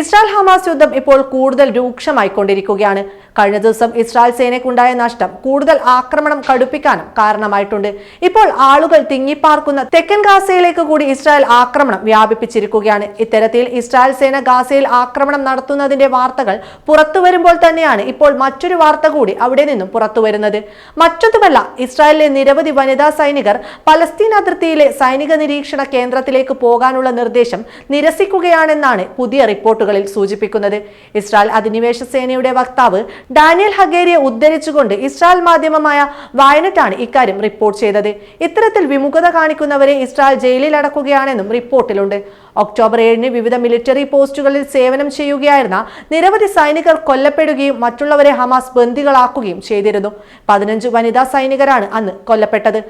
Israel Hamas യുദ്ധം ഇപ്പോൾ കൂടുതൽ രൂക്ഷമായിക്കൊണ്ടിരിക്കുകയാണ്. കഴിഞ്ഞ ദിവസം ഇസ്രായേൽ സേനയ്ക്കുണ്ടായ നഷ്ടം കൂടുതൽ ആക്രമണം കടുപ്പിക്കാനും കാരണമായിട്ടുണ്ട്. ഇപ്പോൾ ആളുകൾ തിങ്ങിപ്പാർക്കുന്ന തെക്കൻ ഗാസയിലേക്ക് കൂടി ഇസ്രായേൽ ആക്രമണം വ്യാപിപ്പിച്ചിരിക്കുകയാണ്. ഇത്തരത്തിൽ ഇസ്രായേൽ സേന ഗാസയിൽ ആക്രമണം നടത്തുന്നതിന്റെ വാർത്തകൾ പുറത്തു വരുമ്പോൾ തന്നെയാണ് ഇപ്പോൾ മറ്റൊരു വാർത്ത കൂടി അവിടെ നിന്നും പുറത്തു വരുന്നത്. മറ്റൊന്നുമല്ല ഇസ്രായേലിലെ നിരവധി വനിതാ സൈനികർ പലസ്തീൻ അതിർത്തിയിലെ സൈനിക നിരീക്ഷണ കേന്ദ്രത്തിലേക്ക് പോകാനുള്ള നിർദ്ദേശം നിരസിക്കുകയാണെന്നാണ് പുതിയ റിപ്പോർട്ടുകളിൽ സൂചിപ്പിക്കുന്നത്. ഇസ്രായേൽ അധിനിവേശ സേനയുടെ വക്താവ് ഡാനിയൽ ഹഗേരിയെ ഉദ്ധരിച്ചുകൊണ്ട് ഇസ്രായേൽ മാധ്യമമായ വയനറ്റാണ് ഇക്കാര്യം റിപ്പോർട്ട് ചെയ്തത്. ഇത്തരത്തിൽ വിമുഖത കാണിക്കുന്നവരെ ഇസ്രായേൽ ജയിലിൽ അടക്കുകയാണെന്നും റിപ്പോർട്ടിലുണ്ട്. ഒക്ടോബർ ഏഴിന് വിവിധ മിലിറ്ററി പോസ്റ്റുകളിൽ സേവനം ചെയ്യുകയായിരുന്ന നിരവധി സൈനികർ കൊല്ലപ്പെടുകയും മറ്റുള്ളവരെ ഹമാസ് ബന്ദികളാക്കുകയും ചെയ്തിരുന്നു. പതിനഞ്ച് വനിതാ സൈനികരാണ് അന്ന് കൊല്ലപ്പെട്ടത്.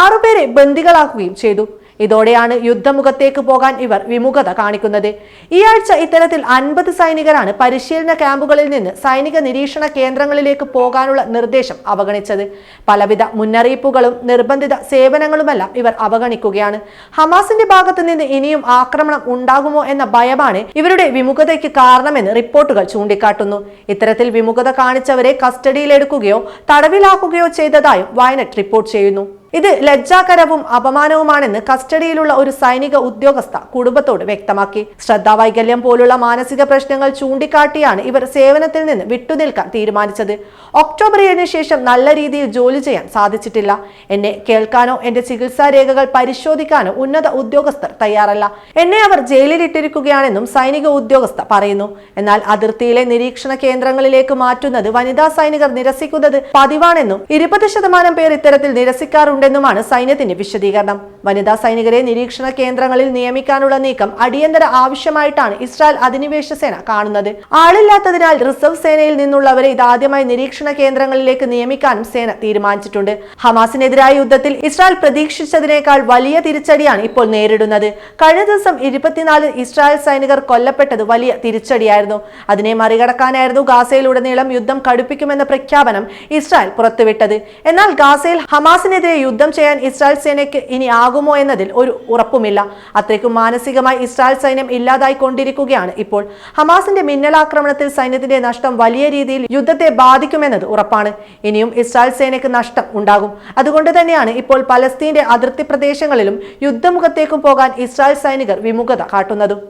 ആറുപേരെ ബന്ദികളാക്കുകയും ചെയ്തു. ഇതോടെയാണ് യുദ്ധമുഖത്തേക്ക് പോകാൻ ഇവർ വിമുഖത കാണിക്കുന്നത്. ഈ ആഴ്ച ഇത്തരത്തിൽ അൻപത് സൈനികരാണ് പരിശീലന ക്യാമ്പുകളിൽ നിന്ന് സൈനിക നിരീക്ഷണ കേന്ദ്രങ്ങളിലേക്ക് പോകാനുള്ള നിർദ്ദേശം അവഗണിച്ചത്. പലവിധ മുന്നറിയിപ്പുകളും നിർബന്ധിത സേവനങ്ങളുമെല്ലാം ഇവർ അവഗണിക്കുകയാണ്. ഹമാസിന്റെ ഭാഗത്ത് നിന്ന് ഇനിയും ആക്രമണം ഉണ്ടാകുമോ എന്ന ഭയമാണ് ഇവരുടെ വിമുഖതയ്ക്ക് കാരണമെന്ന് റിപ്പോർട്ടുകൾ ചൂണ്ടിക്കാട്ടുന്നു. ഇത്തരത്തിൽ വിമുഖത കാണിച്ചവരെ കസ്റ്റഡിയിലെടുക്കുകയോ തടവിലാക്കുകയോ ചെയ്തതായും വയനറ്റ് റിപ്പോർട്ട് ചെയ്യുന്നു. ഇത് ലജ്ജാകരവും അപമാനവുമാണെന്ന് കസ്റ്റഡിയിലുള്ള ഒരു സൈനിക ഉദ്യോഗസ്ഥ കുടുംബത്തോട് വ്യക്തമാക്കി. ശ്രദ്ധാവൈകല്യം പോലുള്ള മാനസിക പ്രശ്നങ്ങൾ ചൂണ്ടിക്കാട്ടിയാണ് ഇവർ സേവനത്തിൽ നിന്ന് വിട്ടുനിൽക്കാൻ തീരുമാനിച്ചത്. ഒക്ടോബർ ഏഴിന് ശേഷം നല്ല രീതിയിൽ ജോലി ചെയ്യാൻ സാധിച്ചിട്ടില്ല. എന്നെ കേൾക്കാനോ എന്റെ ചികിത്സാ രേഖകൾ പരിശോധിക്കാനോ ഉന്നത ഉദ്യോഗസ്ഥർ തയ്യാറല്ല. എന്നെ അവർ ജയിലിലിട്ടിരിക്കുകയാണെന്നും സൈനിക ഉദ്യോഗസ്ഥ പറയുന്നു. എന്നാൽ അതിർത്തിയിലെ നിരീക്ഷണ കേന്ദ്രങ്ങളിലേക്ക് മാറ്റുന്നത് വനിതാ സൈനികർ നിരസിക്കുന്നത് പതിവാണെന്നും ഇരുപത് ശതമാനം പേർ ഇത്തരത്തിൽ നിരസിക്കാറുണ്ടെന്നുമാണ് സൈന്യത്തിന്റെ വിശദീകരണം. വനിതാ സൈനികരെ നിരീക്ഷണ കേന്ദ്രങ്ങളിൽ നിയമിക്കാനുള്ള നീക്കം അടിയന്തര ആവശ്യമായിട്ടാണ് ഇസ്രായേൽ അധിനിവേശ സേന കാണുന്നത്. ആളില്ലാത്തതിനാൽ റിസർവ് സേനയിൽ നിന്നുള്ളവരെ ഇതാദ്യമായി നിരീക്ഷണ കേന്ദ്രങ്ങളിലേക്ക് നിയമിക്കാനും സേന തീരുമാനിച്ചിട്ടുണ്ട്. ഹമാസിനെതിരായ യുദ്ധത്തിൽ ഇസ്രായേൽ പ്രതീക്ഷിച്ചതിനേക്കാൾ വലിയ തിരിച്ചടിയാണ് ഇപ്പോൾ നേരിടുന്നത്. കഴിഞ്ഞ ദിവസം ഇരുപത്തിനാല് ഇസ്രായേൽ സൈനികർ കൊല്ലപ്പെട്ടത് വലിയ തിരിച്ചടിയായിരുന്നു. അതിനെ മറികടക്കാനായിരുന്നു ഗാസയിലുടനീളം യുദ്ധം കടുപ്പിക്കുമെന്ന പ്രഖ്യാപനം ഇസ്രായേൽ പുറത്തുവിട്ടത്. എന്നാൽ ഗാസയിൽ ഹമാസിനെതിരെ യുദ്ധം ചെയ്യാൻ ഇസ്രായേൽ സേനയ്ക്ക് ഇനി ആകുമോ എന്നതിൽ ഒരു ഉറപ്പുമില്ല. അത്രയ്ക്കും മാനസികമായി ഇസ്രായേൽ സൈന്യം ഇല്ലാതായി കൊണ്ടിരിക്കുകയാണ് ഇപ്പോൾ. ഹമാസിന്റെ മിന്നലാക്രമണത്തിൽ സൈന്യത്തിന്റെ നഷ്ടം വലിയ രീതിയിൽ യുദ്ധത്തെ ബാധിക്കുമെന്നത് ഉറപ്പാണ്. ഇനിയും ഇസ്രായേൽ സേനയ്ക്ക് നഷ്ടം ഉണ്ടാകും. അതുകൊണ്ട് തന്നെയാണ് ഇപ്പോൾ പലസ്തീന്റെ അതിർത്തി പ്രദേശങ്ങളിലും യുദ്ധമുഖത്തേക്കും പോകാൻ ഇസ്രായേൽ സൈനികർ വിമുഖത കാട്ടുന്നതും.